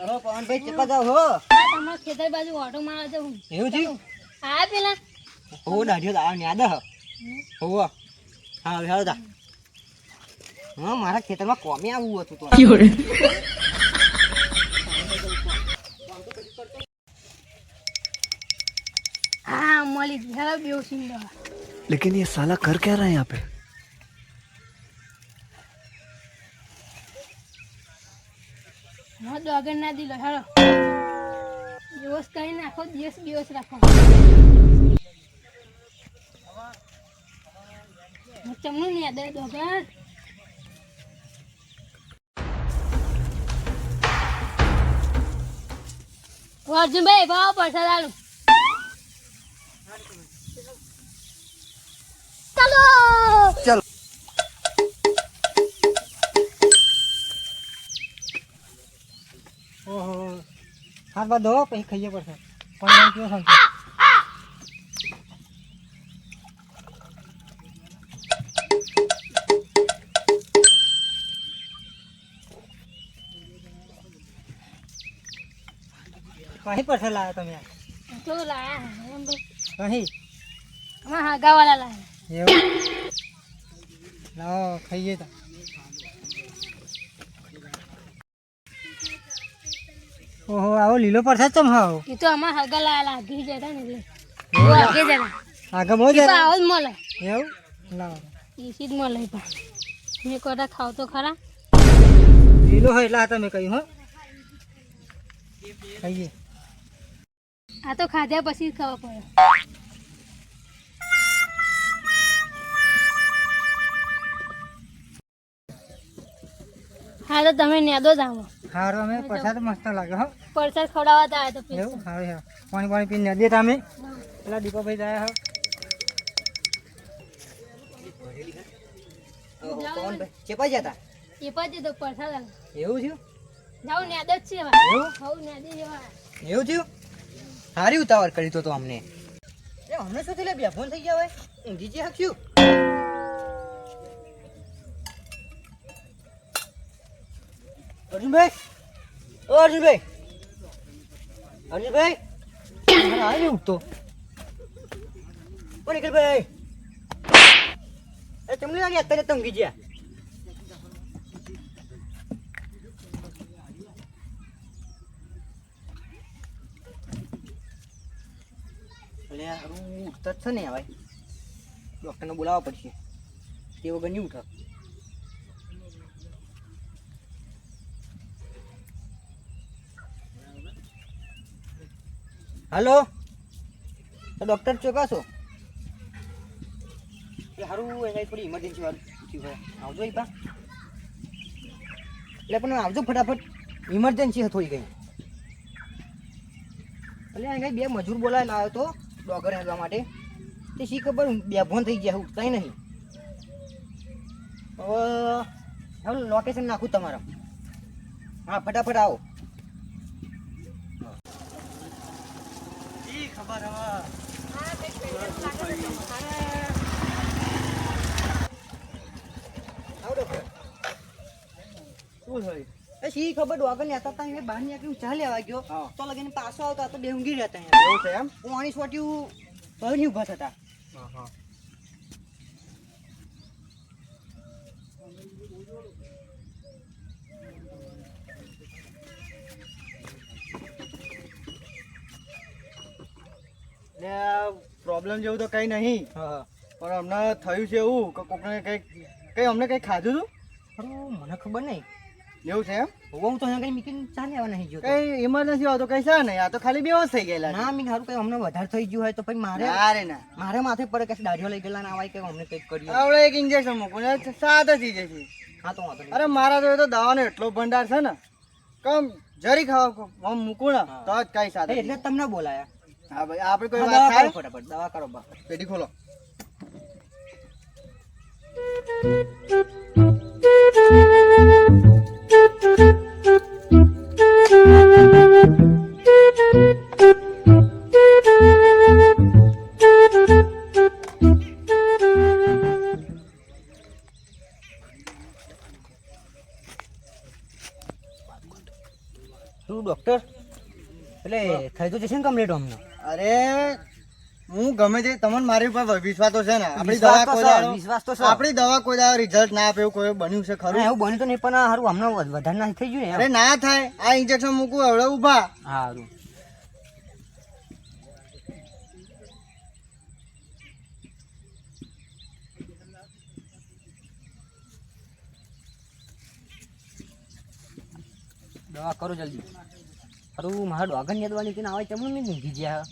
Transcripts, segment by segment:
હો પવનભાઈ ચેપા જાવ હો આ તમારા ખેતર બાજુ ઓટો મારવા જવું એવું છે આ પેલા હો દાઢીઓ તો આવે યાદ હ હો હા હવે હાલો તા હા મારા ખેતરમાં કોમે આવવું હતું તો હા મળી ગઈ હેલો બેવ સિંહ लेकिन ये साला कर क्या रहा है यहाँ पे હા દોગર ના દિલો, હાલો. દિવસ કરી નાખો, દિવસ દિવસ રાખો. હું નહીં આવે દોગર અર્જુનભાઈ, ભાવ પડશે ચાલો ચલો. હાથ બાદ ધો પછી ખાઈએ પડશે પણ કેવો સંતો કहीं પડશે લાયા તમે? તો લાયા એમ હા હા અમારા લાયા. એવું? લાવો ખાઈએ તો. ઓહો આવો લીલો પરસાદ ચમ હાવ? એ તો અમાર હગા લાયા લાગી જતા ને એટલે. લાગે જતા. આગળ મો એ તો આવો જ મળે. એવું? લાવો. ઈસી જ મળે પણ મેં કોટા ખાવ તો ખરા. લીલો હોય એટલે તમે કહ્યું હો. ખાઈએ. આ તો ખાધ્યા પછી ખબર પડે. હા તો તમે નેદો જામો. હારો અમે પ્રસાદ મસ્ત લાગે હો. પ્રસાદ ખવડાવવા તો આવ્યા તો પીસ એવું? હારું હા પાણી પાણી પીને નદીએ તમે. પેલા દીપાભાઈ જાય હો. ચેપા જતા? ચેપા જતો પ્રસાદ એવું થયું? જાવ નેદો જ છે હવે એવું? હવ નેદી જવા એવું. થયું? સારી ઉતાવળ કરી તો તો અમને. એ અમને શું થઈ લે બે ફોન થઈ ગયા હોય. ઊંઘી જે હક્યું અર્જુનભાઈ? ઓ, અર્જુનભાઈ. અર્જુનભાઈ? આવી ઉઠતો ઓ, નિખિલભાઈ. એ તમને લાગે અત્યારે તો ઊંઘી ગયા. ઉઠતા જ છે ને હવે ડૉક્ટરને બોલાવવા પડશે. તે વગર નહીં ઉઠે હાલો? ડૉક્ટર ચોકાશો? એ સારું થોડી ઇમરજન્સી વાળું થયું આવજો એ પા એટલે પણ આવજો ફટાફટ. ઇમરજન્સી થોડી ગઈ એટલે અહીંયા બે મજૂર બોલાવીને આવ્યો તો ડોગર હેલવા માટે. તે શી ખબર? બે ફોન થઈ ગયા ઉઠતા નહીં. હવે હવે લોકેશન નાખું તમારા. હા ફટાફટ આવો. શું એ ખબર? ડોગર ને હતા ત્યાં બહાર નીકળ્યું ચા લેવા ગયો. તો લગીને પાછો આવતા તો બે ઊંઘી રહેતા એમ? હું આની સોટ્યું તો થતા. થતા પ્રોબ્લેમ જેવું તો કઈ નહીં. પણ હમણાં થયું છે એવું કે કોકને કઈ કંઈ અમને કઈ ખાધું હતું મને ખબર નહીં. એવું છે એમ? હું તો અહીંયા કઈ મીકીને ચા લેવા નહીં ગયો તો. કઈ ઇમરજન્સી આવતો કઈ છે નહીં. આ તો ખાલી બેહોશ થઈ ગયેલા ના મી સારું કઈ અમને વધારે થઈ ગયું હોય તો પછી મારે અરે રે ના. મારે માથે પડે કે દાઢીઓ લઈ ગયેલા ના આવાય કે અમને કંઈક કર્યું. આપણે એક ઇન્જેક્શન મૂકું ને સાત જ જશે. હા તો વાંધો અરે મારા જોડે તો દવાનો એટલો ભંડાર છે ને. કમ જરી ખાવા મૂકું ને તો જ કઈ સાથે એટલે તમને બોલાયા. હા ભાઈ આપણે કોઈ વાત થાય? ફટાફટ દવા કરો બા પેટી ખોલો. ડોક્ટર એટલે થઈ તો જશે ને કમ્પ્લીટ હમણાં? અરે હું ગમે તે તમને મારી ઉપર વિશ્વાસ તો છે ને. આપણી દવા કોઈ દાડો- વિશ્વાસ તો છે. આપણી દવા કોઈ દાડો રિઝલ્ટ ના આપે એવું કોઈ બન્યું છે ખરું? એવું બન્યું તો નહીં પણ સારું હમણાં વધારે ના થઈ ગયું અરે ના થાય. આ ઇન્જેક્શન મૂકવું હવે ઊભા. સારું દવા કરો જલ્દી. સારું મારા ડોગનની કે આવે તેમ મેં ઊંઘી ગયા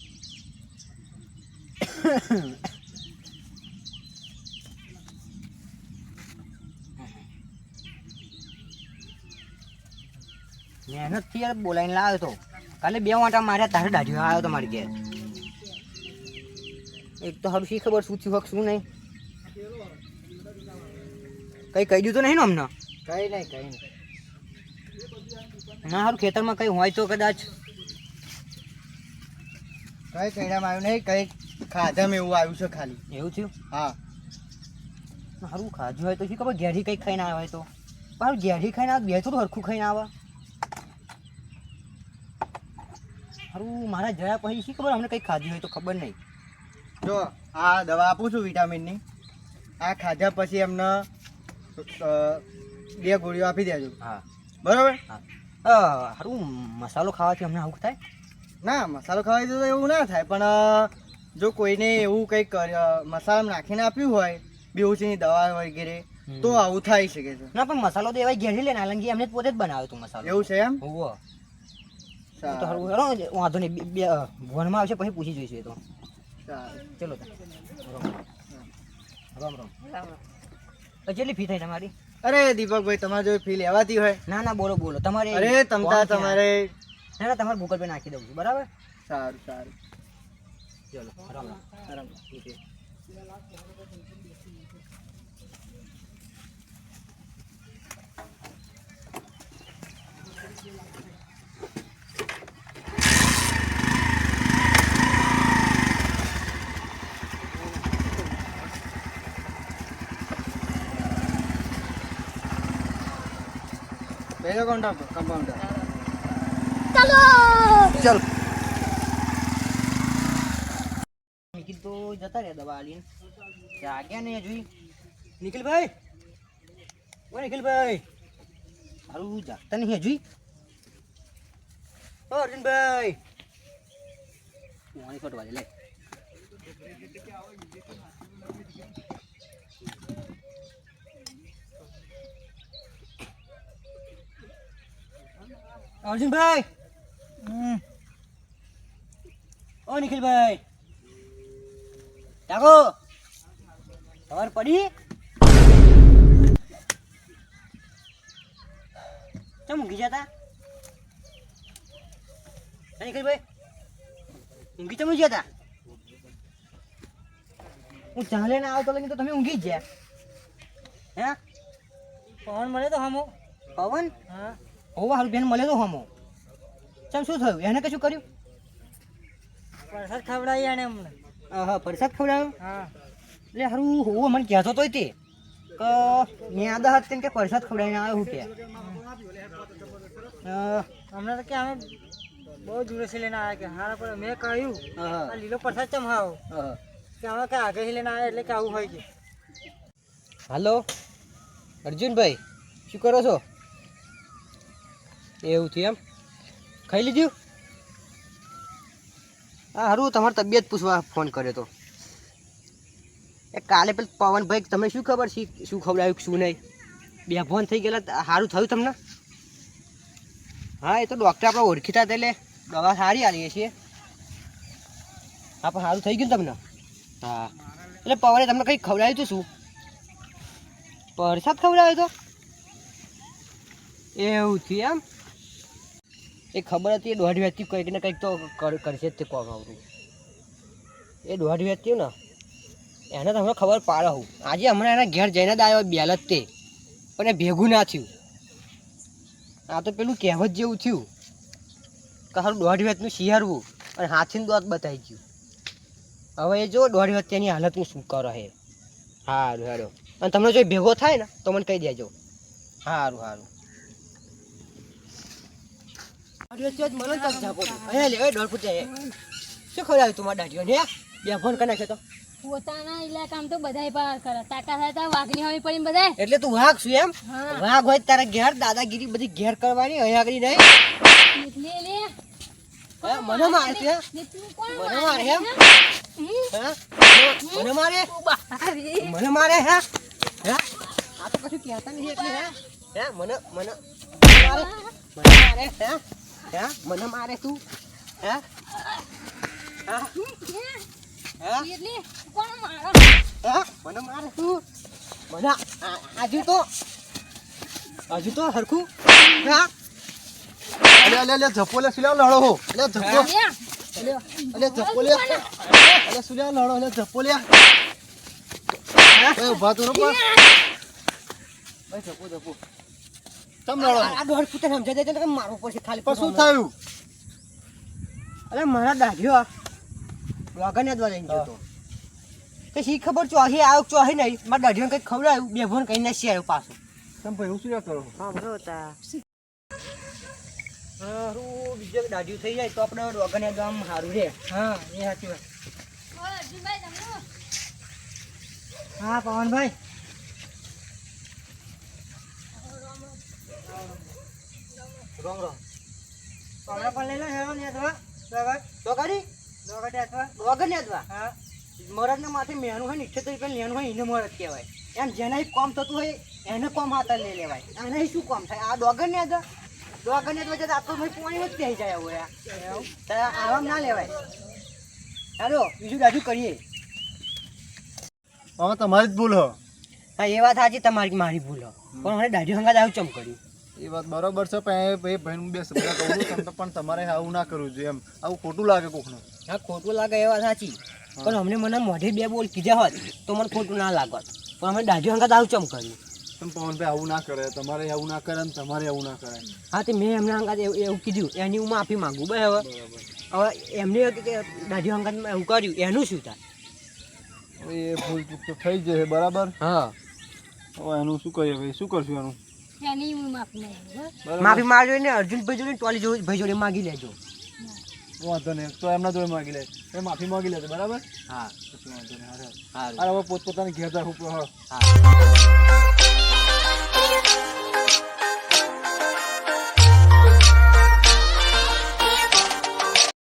મહેનતથી યાર લાવ્યો તો. કાલે બે વાંટા માર્યા તારે દાઢીઓ આવ્યો તો મારી ઘેર. એક તો સારું શી ખબર શું થયું શું નહીં. કઈ કહી દીધું નહીં ને અમને? કઈ નહીં કઈ નહીં. ના સારું ખેતરમાં કઈ હોય તો કદાચ. કઈ કહેવામાં આવ્યું નહીં કઈ ખાધામાં એવું આવ્યું છે ખાલી. એવું થયું? હા. સારું ખાધું હોય તો શું ખબર? ઘેરી કંઈક ખાઈને આવે તો. પણ ઘેરી ખાઈને આવે બે થોડું હરખું ખાઈને આવે સારું મારા જયા પછી શું ખબર? અમને કંઈક ખાધું હોય તો ખબર નહીં. જો આ દવા આપું છું વિટામિનની. આ ખાધા પછી એમને બે ગોળીઓ આપી દેજો. હા. બરોબર? સારું મસાલો ખાવાથી અમને આવું થાય? ના મસાલો ખાવાથી તો એવું ના થાય પણ જો કોઈને એવું કંઈક મસાલા મસાલામાં નાખીને આપ્યું હોય બેહોશીની દવા વગેરે તો આવું થઈ શકે છે. ના પણ મસાલો તો એવા ઘેરી લે નાલંગી એમને પોતે જ બનાવ્યો તું મસાલો. એવું છે એમ? હોવો. તો સારું હારું વાંધો નહીં ભવનમાં આવશે પછી પૂછી જોઈશું એ તો. ચલો રામ રામ. કેટલી ફી થઈ તમારી? અરે દીપકભાઈ તમારે જો ફી લેવાતી હોય. ના ના બોલો બોલો. તમારે અરે તમતા તમારે ના ના તમારે ગૂગલ પે નાખી દઉં છું બરાબર? સારું સારું. ચલો રામ રામ સારું પહેલો કોન્ટ્રાક્ટ કમ્પાઉન્ડર ચલ તો જતા રહ્યા દવા લઈને. જાગ્યા નહીં હજુ નિખિલભાઈ ઓ નિખિલભાઈ. સારું જાગતા નહીં હજુ ઓ, અર્જુનભાઈ. મોની ફટવા દે લે. અર્જુનભાઈ. ઓ, નિખિલભાઈ. ટાકો ખબર પડી. ચમ ઊંઘી જતા અને કઈ ભાઈ. ઊંઘી ચમ જતા હું ચાલે ના આવતો લગી તો તમે ઊંઘી જ ગયા. હે? પવન મળે તો હમો. પવન? હા. હોવા હારું બેન મળે તો હમો. ચમ શું થયું? એને કશું કર્યું? વરસાદ ખવડાવી એને અમને. હા પરસાદ ખવડાવ્યો હા. એટલે હારું હું મને કહેતો તોય તે. કે મેં આદા હાથ કે પરસાદ ખવડાવીને આવ્યો હું કે. હમણાં તો કે અમે બહુ દૂરેથી લઈને આવ્યા કે હારા પર મેં કહ્યું આ લીલો પ્રસાદ ચમ હાવ. કે અમે કે આગળથી લઈને આવ્યા એટલે કે આવું હોય કે. હાલો. અર્જુનભાઈ શું કરો છો? એવું થયું એમ? ખાઈ લીધું? હા, હારું, તમારી તબિયત પૂછવા ફોન કર્યો તો. એ કાલે પેલા પવનભાઈ, તમને શું ખબર છે? શું ખવડાવ્યું શું નહીં? બે ફોન થઈ ગયેલા સારું થયું તમને? હા, એ તો ડૉક્ટર આપણે ઓળખીતા હતા એટલે દવા સારી આવીએ છીએ હા, પણ સારું થઈ ગયું તમને? હા. એટલે પવને તમને કંઈક ખવડાવ્યું હતું શું? પરસાદ ખવડાવ્યો તો એવું થયું એમ? એ ખબર હતી એ દોઢ વ્યક્તિ કંઈક ને કંઈક તો કરશે જ તે કોમ આવતું. એ દોઢ વ્યક્તિ ને એને તમને ખબર પાડે હું. આજે હમણાં એના ઘેર જઈને જ આવ્યો બેલ જ તે. પણ એ ભેગું ના થયું. આ તો પેલું કહેવત જેવું થયું. કે સારું દોઢ વ્યક્તિનું શિયારવું અને હાથીને દોત બતાવી ગયું. હવે એ જો દોઢ વ્યક્તિની હાલતનું શું કરો હે સારું સારું અને તમને જો ભેગો થાય ને તો મને કહી દેજો. સારું સારું દિવસ જ મને તક ઝાપો અહીંયા લે દોઢ ફૂટ. જાય શું ખવડાવ્યું તું મારા દાઢીઓ બે ફોન કરી નાખ્યો તો. પોતાના ઇલાકામાં તો બધાય પાર કરે. તાકા થાય વાઘની હોય પડી બધાય. એટલે તું વાઘ છું એમ? વાઘ હોય તારા ઘેર દાદાગીરી બધી ઘેર કરવાની અહીંયા આગળ નહીં. એટલે લે. હે? મને મારે છે. મને મારે એમ? હે? મને મારે? મને મારે હે? હે? આ તો કશું કહેતા નહીં એટલે હે? હે? મને મને મારે મને મારે હે? હે? મને મારે તું. હે? મને મારે તું. મને આજુ તો હજુ તો હરખું. હે? અલે અલે અલે જપો લે સુલ્યા લડો હો. અલે લ્યા. અલે અલે જપો લે. અલે સુલ્યા લડો અલે જપો લે. એ ઊભા તો રો પા ભાઈ જપો જપો તમ લડો આ દોઢ ફૂટે સમજાય કે મારવું પડશે ખાલી પણ શું થયું? અરે મારા દાઢીઓ વાગને દ્વારા જઈને જતો કે શી ખબર ચોહી આવ્યો ચોહી નહીં? મારા દાઢીઓને કંઈક ખવડાવ્યું બે ભોન કહીને નાસી આવ્યો પાછું. તમ ભાઈ હું શું કરો? હા બરોબર હારું બીજે દાઢીઓ થઈ જાય તો આપણે વાગને આમ સારું રે હા એ સાચી વાત. હા પવનભાઈ. રોમ રોમ. હમણાં પણ લઈ લો હેરો ને અથવા દોગરી દોગર ને અથવા દોગર ને અથવા હા. મરદના માથે મેનું હોય ને તરીકે રૂપિયા લેવાનું હોય એને મરદ કહેવાય. એમ જેના કોમ થતું હોય એને કોમ હાથ લઈ લેવાય. આને શું કોમ થાય? આ ડોગર ને હતા ડોગર ને વચ્ચે આખો ભાઈ પાણી જ થઈ જાય હવે આરામ ના લેવાય. હાલો બીજું દાજુ કરીએ. હવે તમારી જ ભૂલ હો. હા એ વાત સાચી તમારી મારી ભૂલ હો. પણ મને દાઢી હંગાત આવું ચમ કર્યું? એ વાત બરોબર છે પણ એ ભાઈ હું બે શબ્દ કહું તમને પણ તમારે આવું ના કરવું જોઈએ એમ. આવું ખોટું લાગે કોકનું. હા ખોટું લાગે એ વાત સાચી. પણ અમને મને મોઢે બે બોલ કીધા હોત તો મને ખોટું ના લાગત. પણ અમે દાઢી હંગાત આવું ચમ કર્યું? તમે પવનભાઈ આવું ના કરે તમારે આવું ના કરે ને તમારે આવું ના કરે. હા તે મેં એમને હંગાત એવું કીધું એની હું માફી માંગુ બરાબર હવે. હવે એમને દાઢી હંગાત એવું કર્યું એનું શું થાય? એ ભૂલ ચૂક તો થઈ જશે બરાબર? હા. હવે એનું શું કરીએ ભાઈ શું કરશું એનું? માફી માંગુ, હો. બરાબર. માફી મારજો ને અર્જુન ભાઈ જોડે ટોલી જોડે ભાઈ જોડે માગી લેજો. વાંધો નહીં તો એમના જોડે માગી લે. એ માફી માગી લેજો બરાબર? હા. વાંધો નહીં અરે હવે પોતપોતાની ઘેર રાખવું હા. હા.